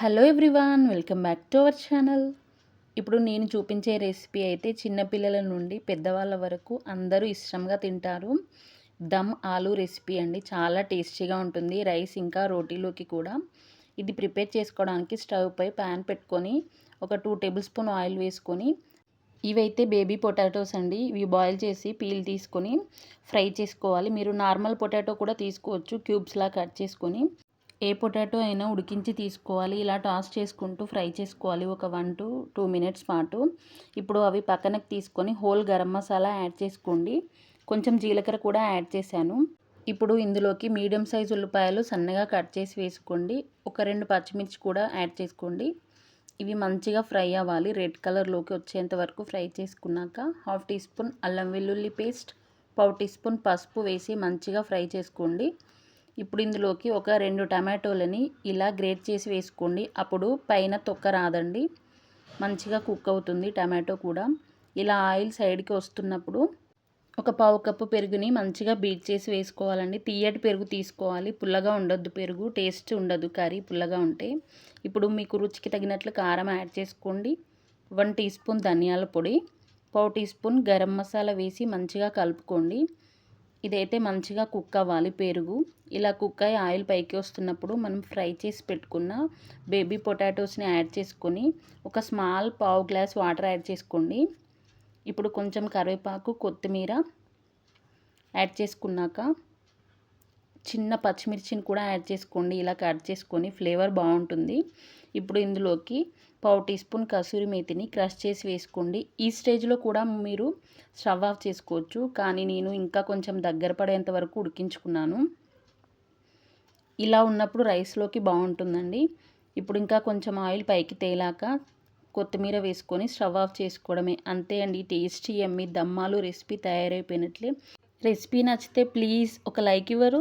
Hello everyone welcome back to our channel. ఇప్పుడు నేను చూపించే రెసిపీ అయితే చిన్నపిల్లల నుండి పెద్దవాళ్ళ వరకు అందరూ ఇష్టంగా తింటారు. దమ్ ఆలు రెసిపీ అండి. చాలా టేస్టీగా ఉంటుంది. రైస్ ఇంకా రోటీలోకి కూడా. ఇది ప్రిపేర్ చేసుకోవడానికి స్టవ్ పై ప్యాన్ పెట్టుకొని ఒక టూ టేబుల్ స్పూన్ ఆయిల్ వేసుకొని ఇవైతే బేబీ పొటాటోస్ అండి. ఇవి బాయిల్ చేసి పీల్ తీసుకొని ఫ్రై చేసుకోవాలి. మీరు నార్మల్ పొటాటో కూడా తీసుకోవచ్చు క్యూబ్స్లా కట్ చేసుకొని. ఏ పొటాటో అయినా ఉడికించి తీసుకోవాలి. ఇలా టాస్ చేసుకుంటూ ఫ్రై చేసుకోవాలి ఒక వన్ టు టూ మినిట్స్ పాటు. ఇప్పుడు అవి పక్కనకి తీసుకొని హోల్ గరం మసాలా యాడ్ చేసుకోండి. కొంచెం జీలకర్ర కూడా యాడ్ చేశాను. ఇప్పుడు ఇందులోకి మీడియం సైజ్ ఉల్లిపాయలు సన్నగా కట్ చేసి వేసుకోండి. ఒక రెండు పచ్చిమిర్చి కూడా యాడ్ చేసుకోండి. ఇవి మంచిగా ఫ్రై అవ్వాలి. రెడ్ కలర్లోకి వచ్చేంత వరకు ఫ్రై చేసుకున్నాక హాఫ్ టీ స్పూన్ అల్లం వెల్లుల్లి పేస్ట్ పావు టీ స్పూన్ పసుపు వేసి మంచిగా ఫ్రై చేసుకోండి. ఇప్పుడు ఇందులోకి ఒక రెండు టమాటోలని ఇలా గ్రేట్ చేసి వేసుకోండి. అప్పుడు పైన తొక్క రాదండి. మంచిగా కుక్ అవుతుంది టమాటో కూడా. ఇలా ఆయిల్ సైడ్కి వస్తున్నప్పుడు ఒక పావు కప్పు పెరుగుని మంచిగా బీట్ చేసి వేసుకోవాలండి. తీయటి పెరుగు తీసుకోవాలి. పుల్లగా ఉండొద్దు పెరుగు. టేస్ట్ ఉండదు కర్రీ పుల్లగా ఉంటే. ఇప్పుడు మీకు రుచికి తగినట్లు కారం యాడ్ చేసుకోండి. వన్ టీ స్పూన్ ధనియాల పొడి పావు టీ స్పూన్ గరం మసాలా వేసి మంచిగా కలుపుకోండి. ఇదైతే మంచిగా కుక్ అవ్వాలి పెరుగు. ఇలా కుక్ అయ్యి ఆయిల్ పైకి వస్తున్నప్పుడు మనం ఫ్రై చేసి పెట్టుకున్న బేబీ పొటాటోస్ని యాడ్ చేసుకొని ఒక స్మాల్ పావు గ్లాస్ వాటర్ యాడ్ చేసుకోండి. ఇప్పుడు కొంచెం కరివేపాకు కొత్తిమీర యాడ్ చేసుకున్నాక చిన్న పచ్చిమిర్చిని కూడా యాడ్ చేసుకోండి. ఇలా కట్ చేసుకొని ఫ్లేవర్ బాగుంటుంది. ఇప్పుడు ఇందులోకి పావు టీ స్పూన్ కసూరి మేతిని క్రష్ చేసి వేసుకోండి. ఈ స్టేజ్లో కూడా మీరు స్టవ్ ఆఫ్ చేసుకోవచ్చు. కానీ నేను ఇంకా కొంచెం దగ్గర పడేంత వరకు ఉడికించుకున్నాను. ఇలా ఉన్నప్పుడు రైస్లోకి బాగుంటుందండి. ఇప్పుడు ఇంకా కొంచెం ఆయిల్ పైకి తేలాక కొత్తిమీర వేసుకొని స్టవ్ ఆఫ్ చేసుకోవడమే. అంతే అండి. టేస్టీ ఎమ్మి దమ్మాలు రెసిపీ తయారైపోయినట్లే. రెసిపీ నచ్చితే ప్లీజ్ ఒక లైక్ ఇవ్వరు.